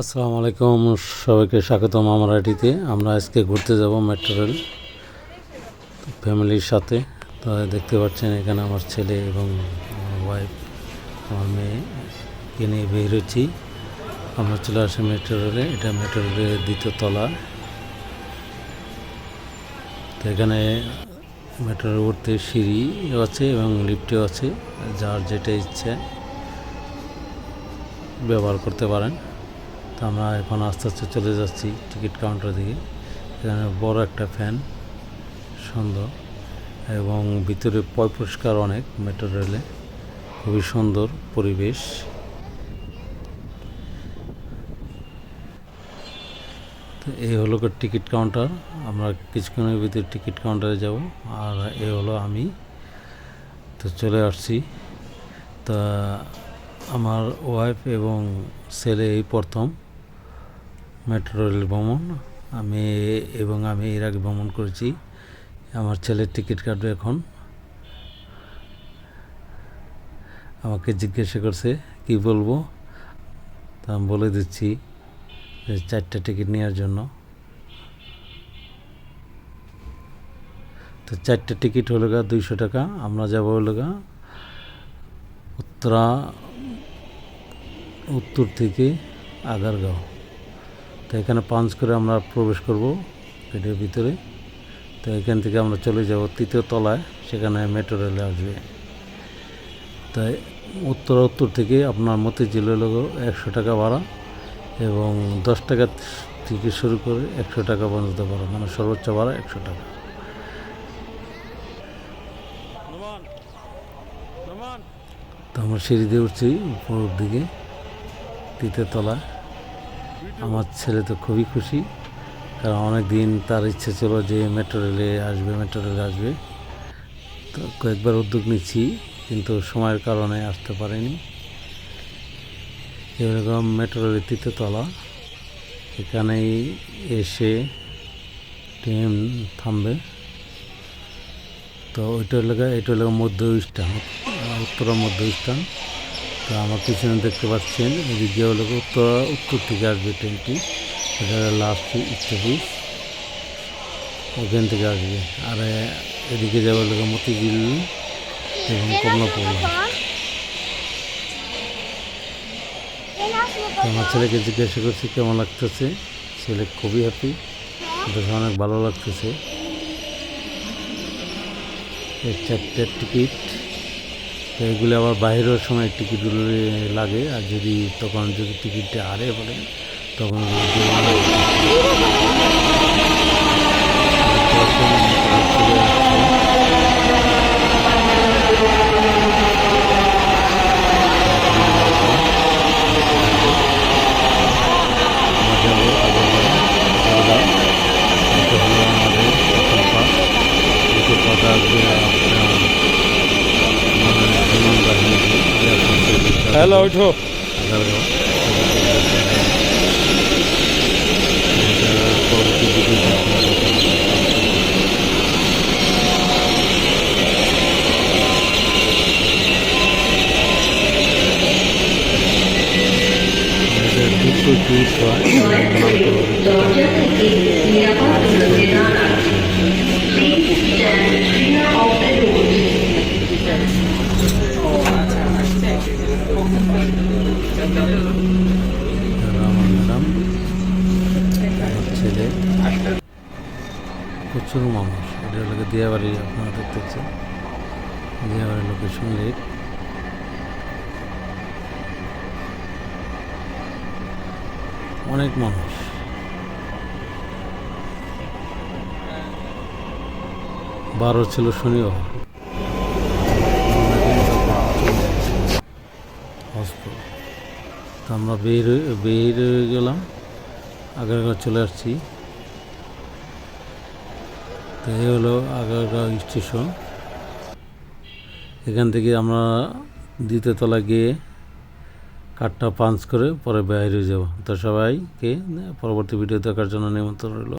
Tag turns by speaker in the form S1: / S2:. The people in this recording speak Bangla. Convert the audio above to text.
S1: আসসালামু আলাইকুম, সবাইকে স্বাগতম আমার আইটিতে। আমরা আজকে ঘুরতে যাব মেট্রো রেল ফ্যামিলির সাথে। তো দেখতে পাচ্ছেন এখানে আমার ছেলে এবং আমার ওয়াইফ আমার মেয়েকে নিয়ে বের হচ্ছি আমরা চলে আসি মেট্রো রেলে, এটা মেট্রো রেলের দ্বিতীয় তলা। তো এখানে মেট্রো উঠতে সিঁড়ি আছে এবং লিফটেও আছে, যার যেটা ইচ্ছে ব্যবহার করতে পারেন। তো আমরা এখন আস্তে আস্তে চলে যাচ্ছি টিকিট কাউন্টার দিকে। এখানে বড় একটা ফ্যান, সুন্দর এবং ভিতরে পয় পরিষ্কার অনেক মেট্রো রেলে। খুবই সুন্দর পরিবেশ। তো এই হলো টিকিট কাউন্টার। আমরা কিছুক্ষণের ভিতরে টিকিট কাউন্টারে যাব। আর এ হলো আমি। তো চলে আসছি। তা আমার ওয়াইফ এবং ছেলে এই প্রথম। মেট্রো রেল ভ্রমণ। আমি এবং আমি এর আগে ভ্রমণ করেছি। আমার ছেলের টিকিট কাটবে এখন। আমাকে জিজ্ঞাসা করছে, কি বলব? তা আমি বলে দিচ্ছি যে চারটা টিকিট নেওয়ার জন্য। তো চারটা টিকিট হলো গা দুইশো টাকা। আমরা যাব হলো গা উত্তরা, উত্তর থেকে আগারগাঁও। তো এখানে পাঞ্চ করে আমরা প্রবেশ করব পেটের ভিতরে। তো এখান থেকে আমরা চলে যাব তৃতীয় তলায় সেখানে মেট্রো রেলে আসবে। তাই উত্তর উত্তর থেকে আপনার মতিঝিল হলো একশো টাকা ভাড়া এবং দশ টাকা থেকে শুরু করে একশো টাকা পর্যন্ত ভাড়া মানে সর্বোচ্চ ভাড়া একশো টাকা। তো আমরা সিঁড়ি দিয়ে উঠছি উপরের দিকে তৃতীয় তলা আমার ছেলে তো খুবই খুশি, কারণ অনেক দিন তার ইচ্ছে ছিল যে মেট্রো রেলে আসবে, মেট্রো রেলে আসবে। তো কয়েকবার উদ্যোগ নিচ্ছি, কিন্তু সময়ের কারণে আসতে পারেনি। এরকম মেট্রো রেলের তৃতীয় তলা, এখানেই এসে ট্রেন থামবে। তো ওইটা হলো এটা হলো মধ্য স্থান, উত্তরা মধ্য স্থান। তো আমার পিছনে দেখতে পাচ্ছেন এদিকে হলো উত্তর উত্তর থেকে আসবে ট্রেনটি এটা লাস্ট স্টপেজ ওখান থেকে আসবে। আর এদিকে যাবে হলো মতিঝিল এবং কমলাপুর আমার ছেলেকে জিজ্ঞাসা করছি কেমন লাগতেছে? ছেলে খুবই হ্যাপি দেখে অনেক ভালো লাগতেছে। এই চারটে টিকিট তো এগুলো আবার বাইরের সময় টিকিট লাগে, আর যদি তখন যদি টিকিটটা হারে বলে তখন দুটো টুইট হয় আমার প্রচুর মানুষ এটা হলো দিয়াবাড়ি আপনারা দেখতে পাচ্ছেন দিয়াবাড়ি লোকেশন লেক অনেক মানুষ বারো ছিল শনিবার। তো আমরা বের বের হয়ে গেলাম। আগারগাঁও চলে আসছি। তো এই হলো আগারগাঁও স্টেশন। এখান থেকে আমরা দ্বিতীয় তলা গিয়ে কাঠটা পাঞ্চ করে পরে বাইরে যাব। তো সবাইকে পরবর্তী ভিডিও দেখার জন্য নিমন্ত্রণ রইল।